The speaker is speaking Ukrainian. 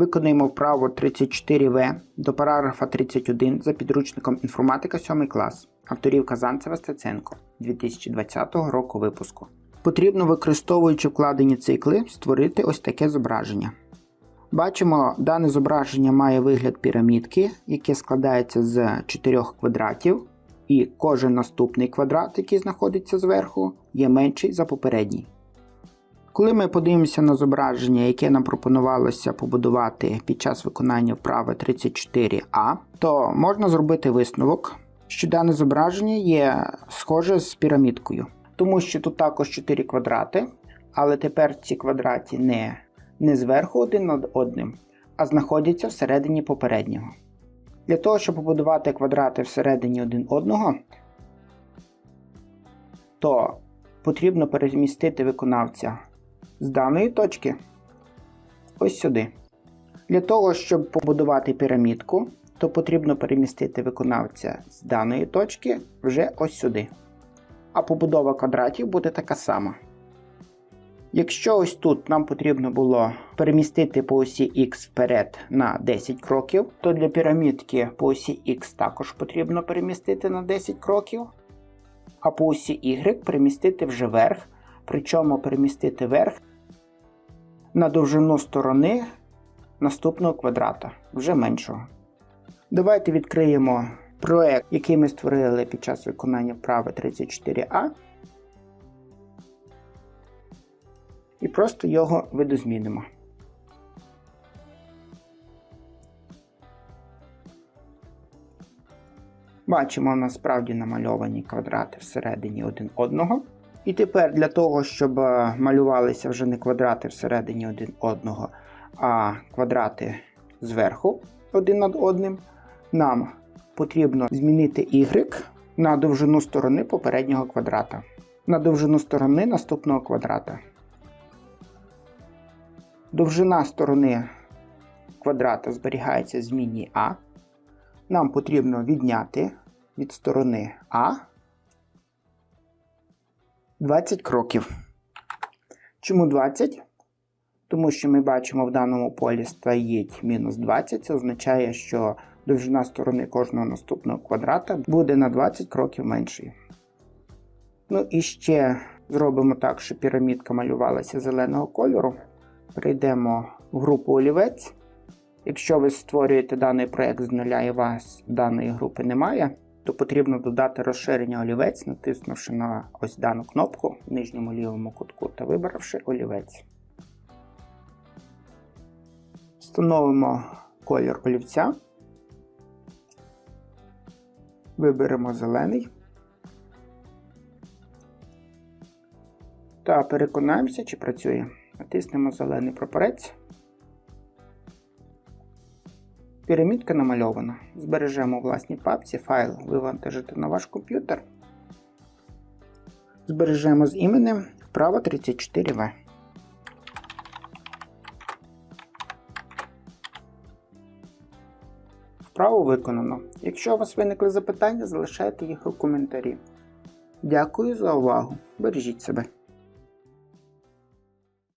Виконуємо вправо 34В до параграфа 31 за підручником інформатика 7 клас. Авторів Казанцева Стеценко 2020 року випуску. Потрібно, використовуючи вкладені цикли, створити ось таке зображення. Бачимо, дане зображення має вигляд пірамідки, яке складається з 4 квадратів, і кожен наступний квадрат, який знаходиться зверху, є менший за попередній. Коли ми подивимося на зображення, яке нам пропонувалося побудувати під час виконання вправи 34А, то можна зробити висновок, що дане зображення є схоже з пірамідкою, тому що тут також 4 квадрати, але тепер ці квадрати не, не зверху один над одним, а знаходяться всередині попереднього. Для того, щоб побудувати квадрати всередині один одного, то потрібно перемістити виконавця з даної точки ось сюди. Для того, щоб побудувати пірамідку, то потрібно перемістити виконавця з даної точки вже ось сюди. А побудова квадратів буде така сама. Якщо ось тут нам потрібно було перемістити по осі X вперед на 10 кроків, то для пірамідки по осі X також потрібно перемістити на 10 кроків, а по осі Y перемістити вже вверх, причому перемістити вверх на довжину сторони наступного квадрата, вже меншого. Давайте відкриємо проект, який ми створили під час виконання вправи 34А. І просто його видозмінимо. Бачимо насправді намальовані квадрати всередині один одного. І тепер для того, щоб е, малювалися вже не квадрати всередині один одного, а квадрати зверху один над одним, нам потрібно змінити y на довжину сторони попереднього квадрата, на довжину сторони наступного квадрата. Довжина сторони квадрата зберігається в зміні А. Нам потрібно відняти від сторони А 20 кроків. Чому 20? Тому що ми бачимо в даному полі стоїть мінус 20. Це означає, що довжина сторони кожного наступного квадрата буде на 20 кроків меншою. Ну і ще зробимо так, щоб пірамідка малювалася зеленого кольору. Перейдемо в групу олівець. Якщо ви створюєте даний проєкт з нуля і вас даної групи немає, то потрібно додати розширення олівець, натиснувши на ось дану кнопку в нижньому лівому кутку та вибравши олівець. Встановимо колір олівця. Виберемо зелений. Та переконаємося, чи працює. Натиснемо зелений прапорець. Пірамідка намальована. Збережемо у власній папці файл вивантажити на ваш комп'ютер. Збережемо з іменем вправо 34В. Вправо виконано. Якщо у вас виникли запитання, залишайте їх у коментарі. Дякую за увагу. Бережіть себе.